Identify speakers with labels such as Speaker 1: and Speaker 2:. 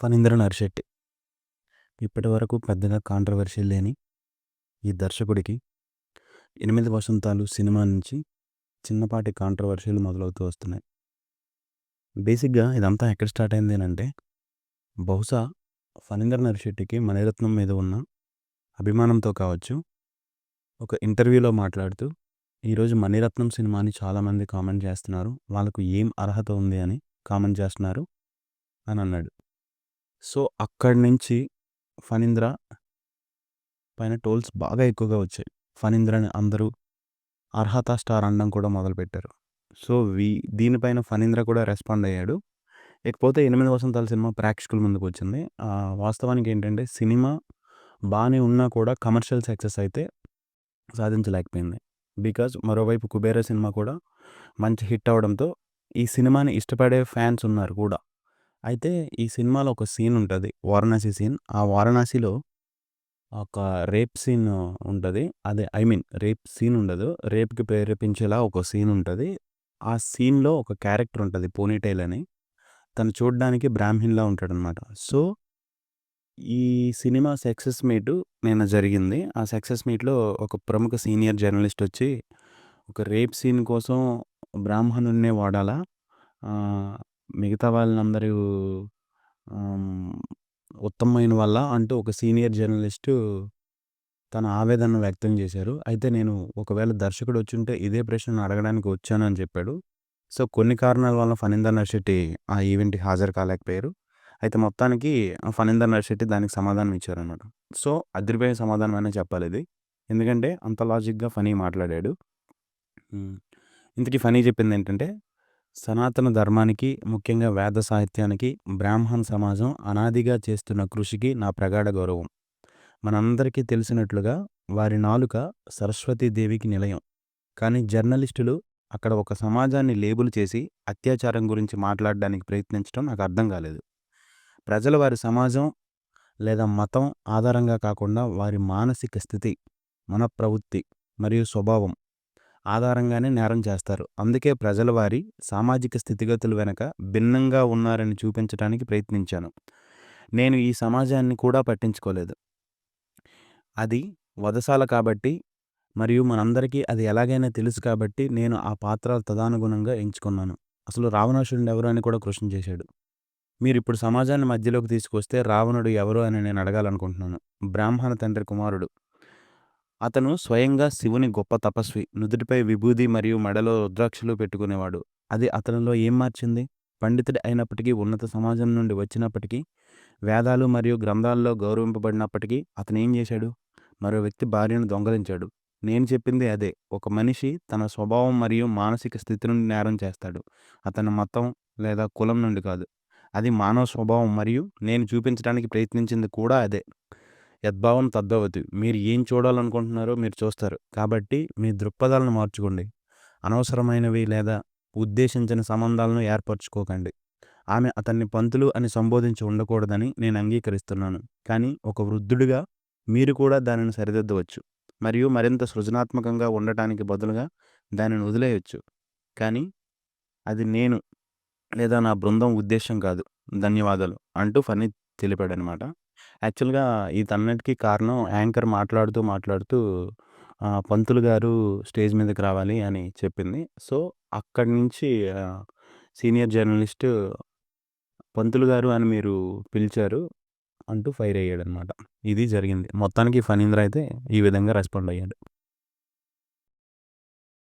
Speaker 1: ఫణీంద్ర నరిశెట్టి ఇప్పటి వరకు పెద్దగా కాంట్రవర్షియల్ లేని ఈ దర్శకుడికి ఎనిమిది వసంతాలు సినిమా నుంచి చిన్నపాటి కాంట్రవర్షియలు మొదలవుతూ వస్తున్నాయి. బేసిక్గా ఇదంతా ఎక్కడ స్టార్ట్ అయింది అంటే బహుశా ఫణీంద్ర నరిశెట్టికి మణిరత్నం మీద ఉన్న అభిమానంతో కావచ్చు ఒక ఇంటర్వ్యూలో మాట్లాడుతూ ఈరోజు మణిరత్నం సినిమాని చాలామంది కామెంట్ చేస్తున్నారు వాళ్ళకు ఏం అర్హత ఉంది అని కామెంట్ చేస్తున్నారు అని అన్నాడు. సో అక్కడి నుంచి ఫణీంద్ర పైన టోల్స్ బాగా ఎక్కువగా వచ్చాయి. ఫణీంద్రని అందరూ అర్హత స్టార్ అనడం కూడా మొదలుపెట్టారు. సో వీ దీనిపైన ఫణీంద్ర కూడా రెస్పాండ్ అయ్యాడు. ఇకపోతే ఎనిమిది వసంతాల సినిమా ప్రేక్షకుల ముందుకు వచ్చింది. ఆ, వాస్తవానికి ఏంటంటే సినిమా బాగానే ఉన్నా కూడా కమర్షియల్ సక్సెస్ అయితే సాధించలేకపోయింది. బికాజ్ మరోవైపు కుబేర సినిమా కూడా మంచి హిట్ అవడంతో ఈ సినిమాని ఇష్టపడే ఫ్యాన్స్ ఉన్నారు కూడా. అయితే ఈ సినిమాలో ఒక సీన్ ఉంటుంది. వారణాసి సీన్. ఆ వారణాసిలో ఒక రేప్ సీన్ ఉంటుంది. అదే ఐ మీన్ రేప్ సీన్ ఉండదు. రేప్కి ప్రేరేపించేలా ఒక సీన్ ఉంటుంది. ఆ సీన్లో ఒక క్యారెక్టర్ ఉంటుంది పోనీటైల్ అని. తను చూడడానికి బ్రాహ్మిన్లా ఉంటాడనమాట. సో ఈ సినిమా సక్సెస్ మీట్ నిన్న జరిగింది. ఆ సక్సెస్ మీట్లో ఒక ప్రముఖ సీనియర్ జర్నలిస్ట్ వచ్చి ఒక రేప్ సీన్ కోసం బ్రాహ్మణున్నే వాడాలా? మిగతా వాళ్ళందరూ ఆమ్, ఉత్తమమైన వల్ల అంటూ ఒక సీనియర్ జర్నలిస్టు తన ఆవేదన వ్యక్తం చేశారు. అయితే నేను ఒకవేళ దర్శకుడు వచ్చుంటే ఇదే ప్రశ్న అడగడానికి వచ్చాను అని చెప్పాడు. సో కొన్ని కారణాల వల్ల ఫణీందర్ నర్శెట్టి ఆ ఈవెంట్కి హాజరు కాలేకపోయారు. అయితే మొత్తానికి ఫణీందర్ నర్శెట్టి దానికి సమాధానం ఇచ్చారనమాట సో అదిరిపోయే సమాధానం అనే చెప్పాలి ఇది. ఎందుకంటే అంత లాజిక్గా ఫనీ మాట్లాడాడు. ఉమ్, ఇంతకీ ఫనీ చెప్పింది ఏంటంటే సనాతన ధర్మానికి ముఖ్యంగా వేద సాహిత్యానికి బ్రాహ్మణ సమాజం అనాదిగా చేస్తున్న కృషికి నా ప్రగాఢ గౌరవం. మనందరికీ తెలిసినట్లుగా వారి నాలుక సరస్వతీదేవికి నిలయం. కానీ జర్నలిస్టులు అక్కడ ఒక సమాజాన్ని లేబుల్ చేసి అత్యాచారం గురించి మాట్లాడడానికి ప్రయత్నించడం నాకు అర్థం కాలేదు. ప్రజలు వారి సమాజం లేదా మతం ఆధారంగా కాకుండా వారి మానసిక స్థితి మన ప్రవృత్తి మరియు స్వభావం ఆధారంగానే నేరం చేస్తారు. అందుకే ప్రజల వారి సామాజిక స్థితిగతులు వెనక భిన్నంగా ఉన్నారని చూపించడానికి ప్రయత్నించాను. నేను ఈ సమాజాన్ని కూడా పట్టించుకోలేదు. అది వదసాల కాబట్టి మరియు మనందరికీ అది ఎలాగైనా తెలుసు కాబట్టి నేను ఆ పాత్ర తదానుగుణంగా ఎంచుకున్నాను. అసలు రావణాసురుడు ఎవరు అని కూడా కృషి చేశాడు. మీరు ఇప్పుడు సమాజాన్ని మధ్యలోకి తీసుకొస్తే రావణుడు ఎవరు అని నేను అడగాలనుకుంటున్నాను. బ్రాహ్మణ తండ్రి కుమారుడు. అతను స్వయంగా శివుని గొప్ప తపస్వి నుదుటిపై విభూది మరియు మెడలో రుద్రాక్షలు పెట్టుకునేవాడు. అది అతనిలో ఏం మార్చింది? పండితుడి అయినప్పటికీ ఉన్నత సమాజం నుండి వచ్చినప్పటికీ వేదాలు మరియు గ్రంథాల్లో గౌరవింపబడినప్పటికీ అతను ఏం చేశాడు? మరో వ్యక్తి భార్యను దొంగలించాడు. నేను చెప్పింది అదే. ఒక మనిషి తన స్వభావం మరియు మానసిక స్థితి నుండి నేరం చేస్తాడు. అతని మతం లేదా కులం నుండి కాదు. అది మానవ స్వభావం మరియు నేను చూపించడానికి ప్రయత్నించింది కూడా అదే. యద్భావం తద్భవతి మీరు ఏం చూడాలనుకుంటున్నారో మీరు చూస్తారు. కాబట్టి మీ దృక్పథాలను మార్చుకోండి. అనవసరమైనవి లేదా ఉద్దేశించిన సంబంధాలను ఏర్పరచుకోకండి. ఆమె అతన్ని పంతులు అని సంబోధించి ఉండకూడదని నేను అంగీకరిస్తున్నాను. కానీ ఒక వృద్ధుడిగా మీరు కూడా దానిని సరిదిద్దవచ్చు. మరియు మరింత సృజనాత్మకంగా ఉండటానికి బదులుగా దానిని వదిలేయచ్చు. కానీ అది నేను లేదా నా బృందం ఉద్దేశం కాదు. ధన్యవాదాలు అంటూ ఫనీ తెలిపాడనమాట. యాక్చువల్గా ఇదన్నిటికీ కారణం యాంకర్ మాట్లాడుతూ మాట్లాడుతూ పంతులు గారు స్టేజ్ మీదకి రావాలి అని చెప్పింది. సో అక్కడి నుంచి సీనియర్ జర్నలిస్ట్ పంతులు గారు అని మీరు పిలిచారు అంటూ ఫైర్ అయ్యాడు అనమాట ఇది జరిగింది. మొత్తానికి ఫణీంద్ర అయితే ఈ విధంగా రెస్పాండ్ అయ్యాడు.